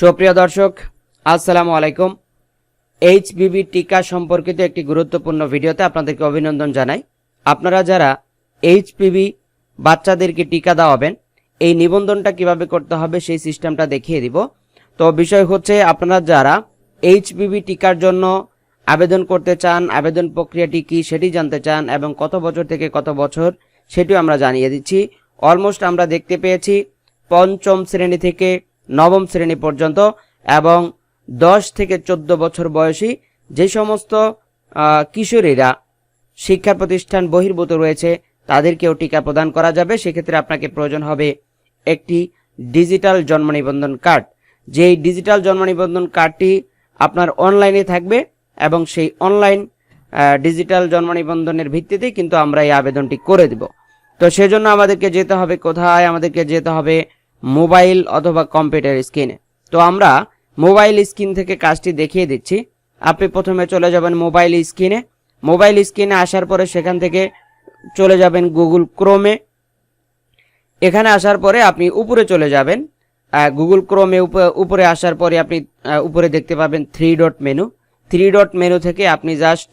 সুপ্রিয় দর্শক, আসসালামু আলাইকুম। এইচবিভি টিকা সম্পর্কিত একটি গুরুত্বপূর্ণ ভিডিওতে আপনাদেরকে অভিনন্দন জানাই। আপনারা যারা এইচপিভি বাচ্চাদেরকে টিকা দেওয়াবেন, এই নিবন্ধনটা কীভাবে করতে হবে সেই সিস্টেমটা দেখিয়ে দিব। তো বিষয় হচ্ছে, আপনারা যারা এইচপিভি টিকার জন্য আবেদন করতে চান, আবেদন প্রক্রিয়াটি কি সেটি জানতে চান এবং কত বছর থেকে কত বছর সেটিও আমরা জানিয়ে দিচ্ছি। অলমোস্ট আমরা দেখতে পেয়েছি, পঞ্চম শ্রেণি থেকে নবম শ্রেণি পর্যন্ত এবং দশ থেকে চোদ্দ বছর বয়সী যে সমস্ত কিশোরীরা শিক্ষা প্রতিষ্ঠান বহির্ভূত রয়েছে, তাদেরকেও টিকা প্রদান করা যাবে। সেক্ষেত্রে আপনাকে প্রয়োজন হবে একটি ডিজিটাল জন্ম নিবন্ধন কার্ড। যেই ডিজিটাল জন্ম নিবন্ধন কার্ডটি আপনার অনলাইনে থাকবে এবং সেই অনলাইন ডিজিটাল জন্ম নিবন্ধনের ভিত্তিতে কিন্তু আমরা এই আবেদনটি করে দেব। তো সেজন্য আমাদেরকে যেতে হবে কোথায়? আমাদেরকে যেতে হবে মোবাইল অথবা কম্পিউটার স্ক্রিনে। তো আমরা মোবাইল স্ক্রিন থেকে কাজটি দেখিয়ে দিচ্ছি। আপনি প্রথমে চলে যাবেন মোবাইল স্ক্রিনে। মোবাইল স্ক্রিনে আসার পরে সেখান থেকে চলে যাবেন গুগল ক্রোমে। এখানে আসার পরে আপনি উপরে চলে যাবেন। গুগল ক্রোমে উপরে আসার পরে আপনি উপরে দেখতে পাবেন three dot menu. Three dot menu থেকে আপনি জাস্ট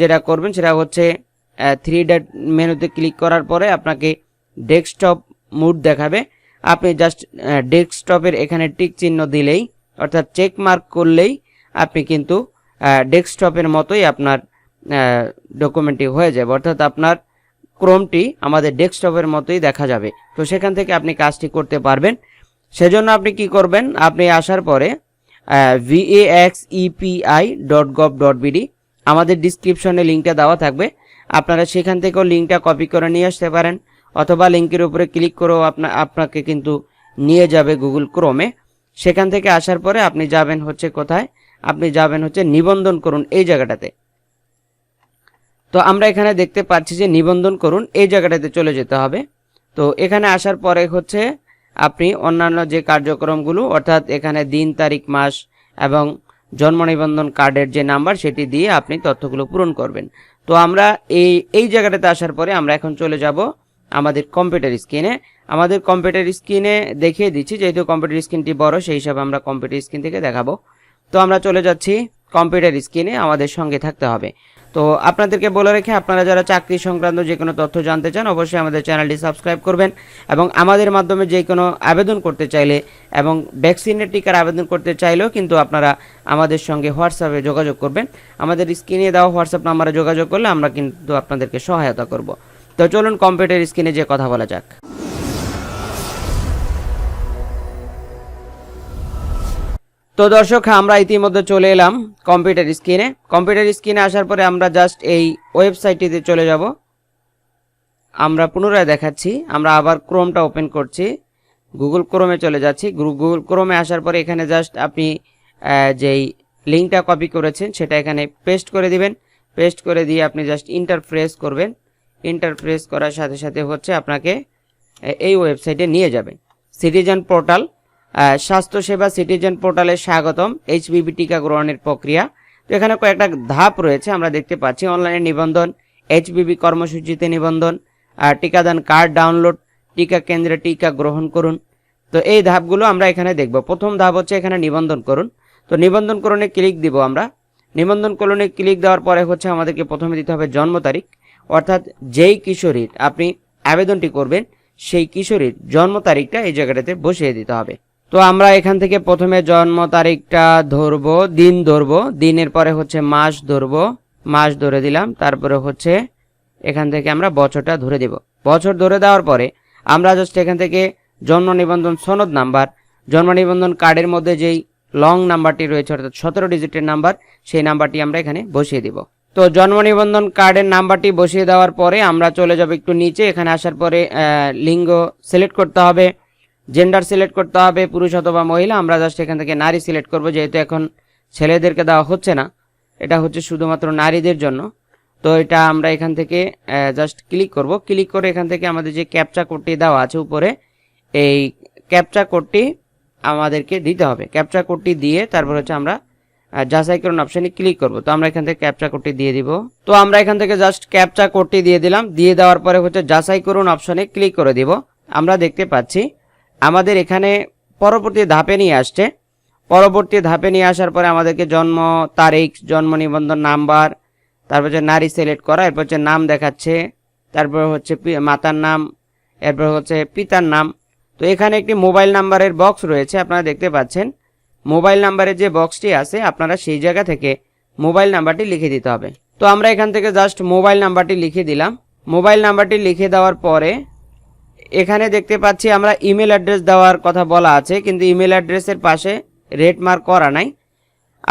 যেটা করবেন সেটা হচ্ছে থ্রি ডট মেনুতে ক্লিক করার পরে আপনাকে ডেস্কটপ মুড দেখাবে। আপনি জাস্ট ডেস্কটপের এখানে টিক চিহ্ন দিলেই, অর্থাৎ চেক মার্ক করলেই আপনি কিন্তু ডেস্কটপের মতোই আপনার ডকুমেন্টটি হয়ে যাবে। অর্থাৎ আপনার ক্রোমটি আমাদের ডেস্কটপের মতোই দেখা যাবে। তো সেখান থেকে আপনি কাজটি করতে পারবেন। সেজন্য আপনি কি করবেন? আপনি আসার পরে VAX EPI dot gov dot BD আমাদের ডিসক্রিপশনে লিঙ্কটা দেওয়া থাকবে। আপনারা সেখান থেকেও লিঙ্কটা কপি করে নিয়ে আসতে পারেন। অথবা লিঙ্কের উপরে ক্লিক করেও আপনা, আপনাকে কিন্তু নিয়ে যাবে গুগল ক্রোমে। সেখান থেকে আসার পরে আপনি যাবেন হচ্ছে কোথায়? আপনি যাবেন হচ্ছে নিবন্ধন করুন এই জায়গাটাতে। তো আমরা এখানে দেখতে পাচ্ছি যে নিবন্ধন করুন, এই জায়গাটাতে চলে যেতে হবে। তো এখানে আসার পরে হচ্ছে আপনি অন্যান্য যে কার্যক্রমগুলো, অর্থাৎ এখানে দিন, তারিখ, মাস এবং জন্ম নিবন্ধন কার্ডের যে নাম্বার, সেটি দিয়ে আপনি তথ্যগুলো পূরণ করবেন। তো আমরা এই এই জায়গাটাতে আসার পরে আমরা এখন চলে যাব আমাদের কম্পিউটার স্ক্রিনে আমাদের কম্পিউটার স্ক্রিনে দেখিয়ে দিচ্ছি, যেহেতু কম্পিউটার স্ক্রিনটি বড়, সেই হিসাবে আমরা কম্পিউটার স্ক্রিন থেকে দেখাবো। তো আমরা চলে যাচ্ছি কম্পিউটার স্ক্রিনে আমাদের সঙ্গে থাকতে হবে। তো আপনাদেরকে বলে রেখে, আপনারা যারা চাকরি সংক্রান্ত যে কোনো তথ্য জানতে চান, অবশ্যই আমাদের চ্যানেলটি সাবস্ক্রাইব করবেন এবং আমাদের মাধ্যমে যে কোনো আবেদন করতে চাইলে এবং ভ্যাকসিনের টিকার আবেদন করতে চাইলেও কিন্তু আপনারা আমাদের সঙ্গে হোয়াটসঅ্যাপে যোগাযোগ করবেন। আমাদের স্ক্রিনে দেওয়া হোয়াটসঅ্যাপ নাম্বারে যোগাযোগ করলে আমরা কিন্তু আপনাদেরকে সহায়তা করব। তো চলুন কম্পিউটার স্ক্রিনে যে কথা বলা যাক। তো দর্শক, আমরা ইতিমধ্যে চলে এলাম কম্পিউটার স্ক্রিনে। কম্পিউটার স্ক্রিনে আসার পরে আমরা জাস্ট এই ওয়েবসাইটটিতে চলে যাব। আমরা পুনরায় দেখাচ্ছি, আমরা আবার ক্রোমটা ওপেন করছি। গুগল ক্রোমে চলে যাচ্ছি। গুগল ক্রোমে আসার পরে এখানে জাস্ট আপনি যেই লিঙ্কটা কপি করেছেন, সেটা এখানে পেস্ট করে দিবেন। পেস্ট করে দিয়ে আপনি জাস্ট ইন্টারপ্রেস করবেন। ইন্টারপ্রেস করার সাথে সাথে হচ্ছে আপনাকে এই ওয়েবসাইটে নিয়ে যাবে। সিটিজেন পোর্টাল স্বাস্থ্যসেবা সিটিজেন পোর্টালে স্বাগতম এইচবিবি টিকা গ্রহণের প্রক্রিয়া। তো এখানে কয়েকটা ধাপ রয়েছে, আমরা দেখতে পাচ্ছি। অনলাইনে নিবন্ধন এইচবিবি কর্মসূচিতে নিবন্ধন, আর টিকাদান কার্ড ডাউনলোড, টিকা কেন্দ্রে টিকা গ্রহণ করুন। তো এই ধাপগুলো আমরা এখানে দেখব। প্রথম ধাপ হচ্ছে এখানে নিবন্ধন করুন। তো নিবন্ধন করণে ক্লিক দিব আমরা। নিবন্ধন করণে ক্লিক দেওয়ার পরে হচ্ছে আমাদেরকে প্রথমে দিতে হবে জন্ম তারিখ। অর্থাৎ যেই কিশোরীর আপনি আবেদনটি করবেন, সেই কিশোরীর জন্ম তারিখটা এই জায়গাটাতে বসিয়ে দিতে হবে। তো আমরা এখান থেকে প্রথমে জন্ম তারিখটা ধরবো, দিন ধরবো, দিনের পরে হচ্ছে মাস ধরবো, মাস ধরে দিলাম, তারপরে হচ্ছে এখান থেকে আমরা বছরটা ধরে দেব। বছর ধরে দেওয়ার পরে আমরা জাস্ট এখান থেকে জন্ম নিবন্ধন সনদ নাম্বার, জন্ম নিবন্ধন কার্ডের মধ্যে যেই লং নাম্বারটি রয়েছে, অর্থাৎ সতেরো ডিজিটের নাম্বার সেই নাম্বারটি আমরা এখানে বসিয়ে দিব। তো জন্ম নিবন্ধন কার্ডের নাম্বারটি বসিয়ে দেওয়ার পরে আমরা চলে যাব একটু নিচে। এখানে আসার পরে লিঙ্গ সিলেক্ট করতে হবে জেন্ডার সিলেক্ট করতে হবে, পুরুষ অথবা মহিলা। আমরা জাস্ট এখান থেকে নারী সিলেক্ট করব, যেহেতু এখন ছেলেদেরকে দেওয়া হচ্ছে না। এটা হচ্ছে শুধুমাত্র নারীদের জন্য। তো এটা আমরা এখান থেকে জাস্ট ক্লিক করব। ক্লিক করে এখান থেকে আমাদের যে ক্যাপচা কোডটি দেওয়া আছে উপরে, এই ক্যাপচা কোডটি আমাদেরকে দিতে হবে। ক্যাপচা কোডটি দিয়ে তারপর হচ্ছে আমরা যাচাইকরণ অপশনে ক্লিক করব। তো আমরা এখান থেকে ক্যাপচা কোডটি দিয়ে দিব। তো আমরা এখান থেকে জাস্ট ক্যাপচা কোডটি দিয়ে দিলাম। দিয়ে দেওয়ার পরে হচ্ছে যাচাই করুন অপশনে ক্লিক করে দিব। আমরা দেখতে পাচ্ছি আমাদের এখানে পরবর্তী ধাপে নিয়ে আসছে। পরবর্তী ধাপে নিয়ে আসার পরে আমাদেরকে জন্ম তারিখ, জন্ম নিবন্ধন নাম্বার, তারপর হচ্ছে নারী সিলেক্ট করা, এরপর হচ্ছে নাম দেখাচ্ছে, তারপর হচ্ছে মাতার নাম, এরপর হচ্ছে পিতার নাম। তো এখানে একটি মোবাইল নাম্বারের বক্স রয়েছে, আপনারা দেখতে পাচ্ছেন। মোবাইল নাম্বারের যে বক্সটি আছে, আপনারা সেই জায়গা থেকে মোবাইল নাম্বারটি লিখে দিতে হবে। তো আমরা এখান থেকে জাস্ট মোবাইল নাম্বারটি লিখে দিলাম। মোবাইল নাম্বারটি লিখে দেওয়ার পরে এখানে দেখতে পাচ্ছি আমরা ইমেল অ্যাড্রেস দেওয়ার কথা বলা আছে, কিন্তু ইমেল অ্যাড্রেসের পাশে রেড মার্ক করা নাই।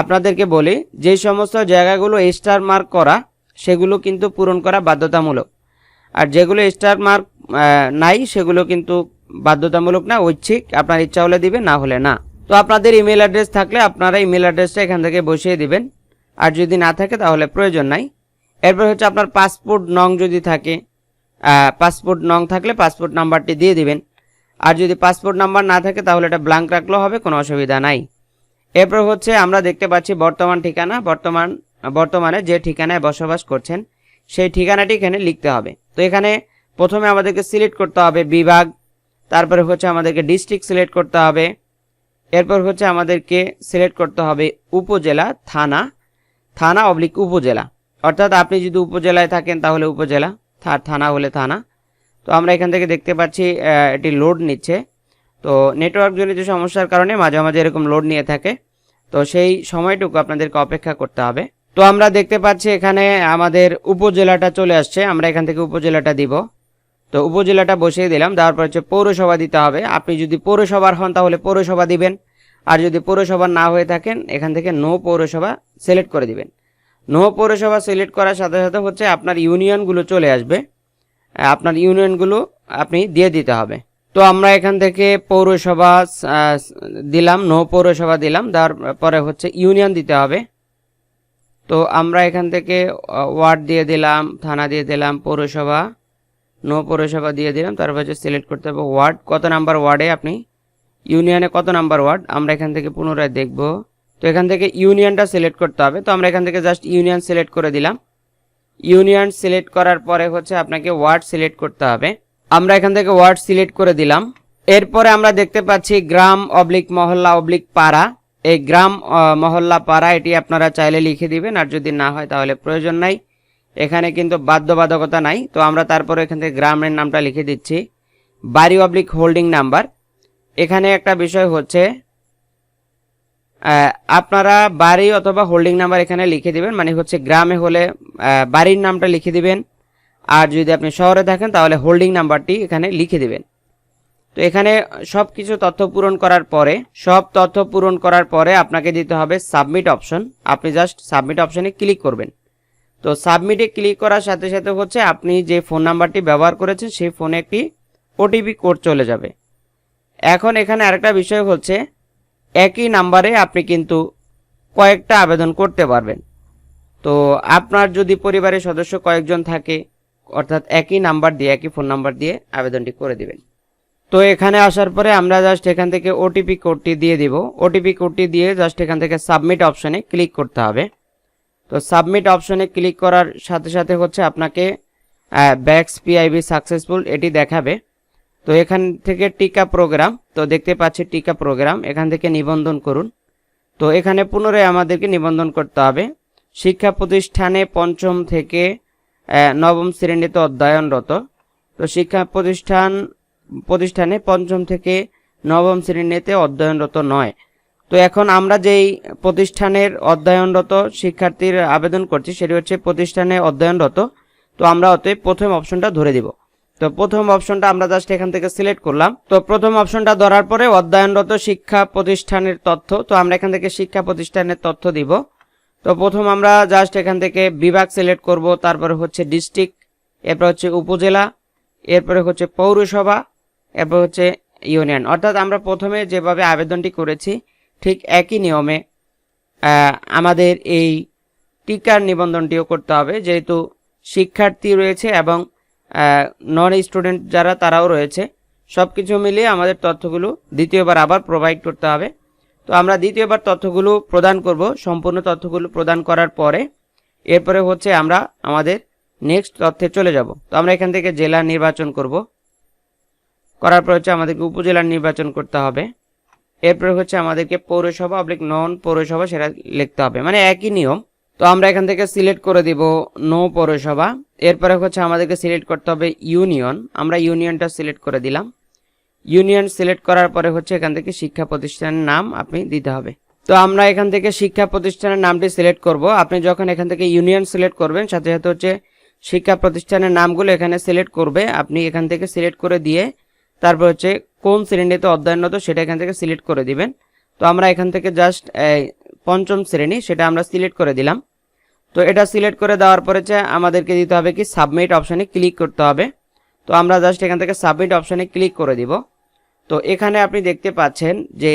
আপনাদেরকে বলি, যে সমস্ত জায়গাগুলো স্টার মার্ক করা, সেগুলো কিন্তু পূরণ করা বাধ্যতামূলক। আর যেগুলো স্টার মার্ক নাই, সেগুলো কিন্তু বাধ্যতামূলক না, ঐচ্ছিক। আপনার ইচ্ছা হলে দিবে না হলে না। তো আপনাদের ইমেল অ্যাড্রেস থাকলে আপনারা ইমেল অ্যাড্রেসটা এখান থেকে বসিয়ে দিবেন। আর যদি না থাকে তাহলে প্রয়োজন নাই। এরপর হচ্ছে আপনার পাসপোর্ট নং যদি থাকে পাসপোর্ট নং থাকলে পাসপোর্ট নাম্বারটি দিয়ে দিবেন। আর যদি পাসপোর্ট নাম্বার না থাকে তাহলে এটা ব্ল্যাঙ্ক রাখলেও হবে, কোনো অসুবিধা নাই। এরপর হচ্ছে আমরা দেখতে পাচ্ছি বর্তমান ঠিকানা, বর্তমান, বর্তমানে যে ঠিকানায় বসবাস করছেন, সেই ঠিকানাটি এখানে লিখতে হবে। তো এখানে প্রথমে আমাদেরকে সিলেক্ট করতে হবে বিভাগ, তারপরে হচ্ছে আমাদেরকে ডিস্ট্রিক্ট সিলেক্ট করতে হবে। এরপর হচ্ছে আমাদেরকে সিলেক্ট করতে হবে উপজেলা, থানা থানা অবলিক উপজেলা। অর্থাৎ আপনি যদি উপজেলায় থাকেন তাহলে উপজেলা থানা হলে থানা। তো আমরা এখান থেকে দেখতে পাচ্ছি এটি লোড নিচ্ছে। তো নেটওয়ার্ক জনিত সমস্যার কারণে মাঝে মাঝে এরকম লোড নিয়ে থাকে। তো সেই সময়টুকু আপনাদেরকে অপেক্ষা করতে হবে। তো আমরা দেখতে পাচ্ছি এখানে আমাদের উপজেলাটা চলে আসছে। আমরা এখান থেকে উপজেলাটা দিব। তো উপজেলাটা বসিয়ে দিলাম, দেওয়ার পর হচ্ছে পৌরসভা দিতে হবে। আপনি যদি পৌরসভার হন তাহলে পৌরসভা দিবেন, আর যদি পৌরসভার না হয়ে থাকেন, এখান থেকে নো পৌরসভা সিলেক্ট করে দিবেন। নো পৌরসভা সিলেক্ট করার সাথে সাথে হচ্ছে আপনার ইউনিয়নগুলো চলে আসবে। আপনার ইউনিয়নগুলো আপনি দিয়ে দিতে হবে। তো আমরা এখান থেকে পৌরসভা দিলাম নো পৌরসভা দিলাম, দেওয়ার পরে হচ্ছে ইউনিয়ন দিতে হবে। তো আমরা এখান থেকে ওয়ার্ড দিয়ে দিলাম, থানা দিয়ে দিলাম, পৌরসভা। নো পৌরসভা দিয়ে দিলাম তারপর হচ্ছে সিলেক্ট করতে হবে ওয়ার্ড কত নাম্বার ওয়ার্ডে আপনি ইউনিয়নে কত নাম্বার ওয়ার্ড আমরা এখান থেকে পুনরায় দেখব তো এখান থেকে ইউনিয়নটা সিলেক্ট করতে হবে তো আমরা এখান থেকে জাস্ট ইউনিয়ন সিলেক্ট করে দিলাম ইউনিয়ন সিলেক্ট করার পরে হচ্ছে আপনাকে ওয়ার্ড সিলেক্ট করতে হবে আমরা এখান থেকে ওয়ার্ড সিলেক্ট করে দিলাম এরপরে আমরা দেখতে পাচ্ছি গ্রাম অবলিক মহল্লা অবলিক পাড়া এই গ্রাম মহল্লা পাড়া এটি আপনারা চাইলে লিখে দিবেন আর যদি না হয় তাহলে প্রয়োজন নাই এখানে কিন্তু বাধ্যবাধকতা নাই। তো আমরা তারপরে এখান থেকে গ্রামের নামটা লিখে দিচ্ছি। বাড়ি অবলিক হোল্ডিং নাম্বার। এখানে একটা বিষয় হচ্ছে আপনারা বাড়ি অথবা হোল্ডিং নাম্বার এখানে লিখে দিবেন মানে হচ্ছে গ্রামে হলে বাড়ির নামটা লিখে দিবেন। আর যদি আপনি শহরে থাকেন, তাহলে হোল্ডিং নাম্বারটি এখানে লিখে দিবেন। তো এখানে সব কিছু তথ্য পূরণ করার পরে, সব তথ্য পূরণ করার পরে আপনাকে দিতে হবে সাবমিট অপশন। আপনি জাস্ট সাবমিট অপশনে ক্লিক করবেন। তো সাবমিটে ক্লিক করার সাথে সাথে হচ্ছে আপনি যে ফোন নাম্বারটি ব্যবহার করেছেন, সেই ফোনে একটি ওটিপি কোড চলে যাবে। এখন এখানে আরেকটা বিষয় হচ্ছে, একই নাম্বারে আপনি কিন্তু কয়েকটা আবেদন করতে পারবেন। তো আপনার যদি পরিবারের সদস্য কয়েকজন থাকে, অর্থাৎ একই নাম্বার দিয়ে, একই ফোন নাম্বার দিয়ে আবেদনটি করে দিবেন। তো এখানে আসার পরে আমরা জাস্ট এখান থেকে ওটিপি কোডটি দিয়ে দিব। ওটিপি কোডটি দিয়ে জাস্ট এখান থেকে সাবমিট অপশনে ক্লিক করতে হবে। তো সাবমিট অপশনে ক্লিক করার সাথে সাথে হচ্ছে আপনাকে ব্যাক্স পিআইবি সাকসেসফুল এটি দেখাবে। তো এখান থেকে টিকা প্রোগ্রাম তো দেখতে পাচ্ছি টিকা প্রোগ্রাম এখান থেকে নিবন্ধন করুন। তো এখানে পুনরায় আমাদেরকে নিবন্ধন করতে হবে। শিক্ষা প্রতিষ্ঠানে পঞ্চম থেকে নবম শ্রেণীতে অধ্যয়নরত। তো শিক্ষা প্রতিষ্ঠান, প্রতিষ্ঠানে পঞ্চম থেকে নবম শ্রেণীতে অধ্যয়নরত নয়। তো এখন আমরা যেই প্রতিষ্ঠানের অধ্যয়নরত শিক্ষার্থীর আবেদন করছি, সেটি হচ্ছে প্রতিষ্ঠানে অধ্যয়নরত। তো আমরা অতএব প্রথম অপশনটা ধরে দিব। তো প্রথম অপশনটা আমরা জাস্ট এখান থেকে সিলেক্ট করলাম। তো প্রথম অপশনটা ধরার পরে অধ্যয়নরত শিক্ষা প্রতিষ্ঠানের তথ্য। তো আমরা এখান থেকে শিক্ষা প্রতিষ্ঠানের তথ্য দিব। তো প্রথম আমরা জাস্ট এখান থেকে বিভাগ সিলেক্ট করব, তারপরে হচ্ছে ডিস্ট্রিক্ট এরপর হচ্ছে উপজেলা, এরপরে হচ্ছে পৌরসভা, এরপর হচ্ছে ইউনিয়ন অর্থাৎ আমরা প্রথমে যেভাবে আবেদনটি করেছি ঠিক একই নিয়মে আমাদের এই টিকার নিবন্ধনটিও করতে হবে। যেহেতু শিক্ষার্থী রয়েছে এবং নন স্টুডেন্ট যারা, তারাও রয়েছে। সব কিছু মিলিয়ে আমাদের তথ্যগুলো দ্বিতীয়বার আবার প্রোভাইড করতে হবে। তো আমরা দ্বিতীয়বার তথ্যগুলো প্রদান করব। সম্পূর্ণ তথ্যগুলো প্রদান করার পরে, এরপরে হচ্ছে আমরা আমাদের নেক্সট তথ্যে চলে যাব। তো আমরা এখান থেকে জেলা নির্বাচন করব। করার পর হচ্ছে আমাদেরকে উপজেলার নির্বাচন করতে হবে। এরপরে হচ্ছে আমাদেরকে পৌরসভা অবলিক নন পৌরসভা সেটা লিখতে হবে। মানে একই নিয়ম। তো আমরা এখান থেকে সিলেক্ট করে দিব নো পৌরসভা। এরপরে হচ্ছে আমাদেরকে সিলেক্ট করতে হবে ইউনিয়ন আমরা ইউনিয়নটা সিলেক্ট করে দিলাম। ইউনিয়ন সিলেক্ট করার পরে হচ্ছে এখান থেকে শিক্ষা প্রতিষ্ঠানের নাম আপনি দিতে হবে। তো আমরা এখান থেকে শিক্ষা প্রতিষ্ঠানের নামটি সিলেক্ট করব। আপনি যখন এখান থেকে ইউনিয়ন সিলেক্ট করবেন, সাথে সাথে হচ্ছে শিক্ষা প্রতিষ্ঠানের নামগুলো এখানে সিলেক্ট করবে। আপনি এখান থেকে সিলেক্ট করে দিয়ে তারপর হচ্ছে কোন শ্রেণীতে অধ্যয়নরত সেটা এখান থেকে সিলেক্ট করে দিবেন। তো আমরা এখান থেকে জাস্ট পঞ্চম শ্রেণি সেটা আমরা সিলেক্ট করে দিলাম। তো এটা সিলেক্ট করে দেওয়ার পরে আমাদেরকে দিতে হবে কি সাবমিট অপশানে ক্লিক করতে হবে। তো আমরা জাস্ট এখান থেকে সাবমিট অপশানে ক্লিক করে দিব। তো এখানে আপনি দেখতে পাচ্ছেন যে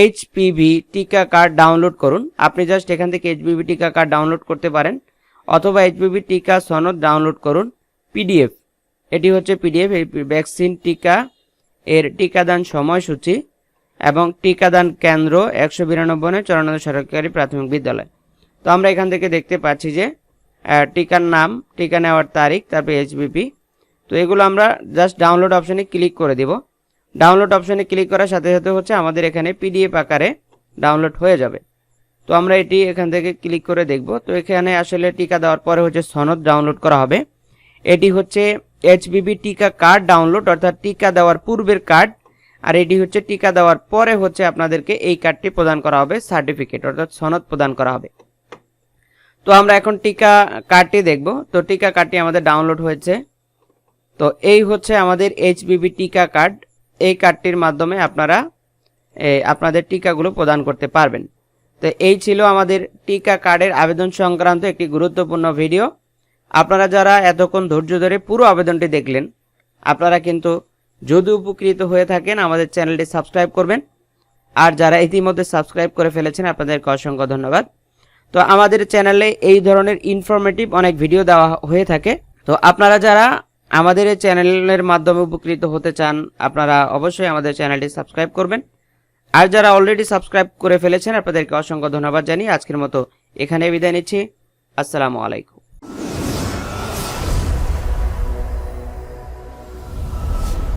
এইচপিভি টিকা কার্ড ডাউনলোড করুন। আপনি জাস্ট এখান থেকে এইচপিভি টিকা কার্ড ডাউনলোড করতে পারেন। অথবা এইচপিভি টিকা সনদ ডাউনলোড করুন। পিডিএফ। এটি হচ্ছে পিডিএফ, এই ভ্যাকসিন টিকা, এর টিকাদান সময়সূচি এবং টিকাদান কেন্দ্র একশো বিরানব্বই চরণান্ত সরকারি প্রাথমিক বিদ্যালয়। তো আমরা এখান থেকে দেখতে পাচ্ছি যে টিকার নাম, টিকা নেওয়ার তারিখ, তারপরে এইচবিপি তো এগুলো আমরা জাস্ট ডাউনলোড অপশানে ক্লিক করে দিব। ডাউনলোড অপশানে ক্লিক করার সাথে সাথে হচ্ছে আমাদের এখানে পিডিএফ আকারে ডাউনলোড হয়ে যাবে। তো আমরা এটি এখান থেকে ক্লিক করে দেখব। তো এখানে আসলে টিকা দেওয়ার পরে হচ্ছে সনদ ডাউনলোড করা হবে। এটি হচ্ছে এইচবিবি টিকা কার্ড ডাউনলোড অর্থাৎ টিকা দেওয়ার পূর্বের কার্ড আর এটি হচ্ছে টিকা দেওয়ার পরে হচ্ছে আপনাদেরকে এই কার্ডটি প্রদান করা হবে সার্টিফিকেট অর্থাৎ সনদ প্রদান করা হবে। তো আমরা এখন টিকা কার্ডটি দেখব। তো টিকা কার্ডটি আমাদের ডাউনলোড হয়েছে। তো এই হচ্ছে আমাদের এইচবিবি টিকা কার্ড এই কার্ডটির মাধ্যমে আপনারা আপনাদের টিকাগুলো প্রদান করতে পারবেন। তো এই ছিল আমাদের টিকা কার্ডের আবেদন সংক্রান্ত একটি গুরুত্বপূর্ণ ভিডিও আপনারা যারা এতক্ষণ ধৈর্য ধরে পুরো আবেদনটি দেখলেন, আপনারা কিন্তু যদি উপকৃত হয়ে থাকেন, আমাদের চ্যানেলটি সাবস্ক্রাইব করবেন। আর যারা ইতিমধ্যে সাবস্ক্রাইব করে ফেলেছেন, আপনাদেরকে অসংখ্য ধন্যবাদ। তো আমাদের চ্যানেলে এই ধরনের ইনফরমেটিভ অনেক ভিডিও দেওয়া হয়ে থাকে। তো আপনারা যারা আমাদের এই চ্যানেলের মাধ্যমে উপকৃত হতে চান, আপনারা অবশ্যই আমাদের চ্যানেলটি সাবস্ক্রাইব করবেন। আর যারা অলরেডি সাবস্ক্রাইব করে ফেলেছেন, আপনাদেরকে অসংখ্য ধন্যবাদ জানিয়ে আজকের মতো এখানে বিদায় নিচ্ছি। আসসালামু আলাইকুম।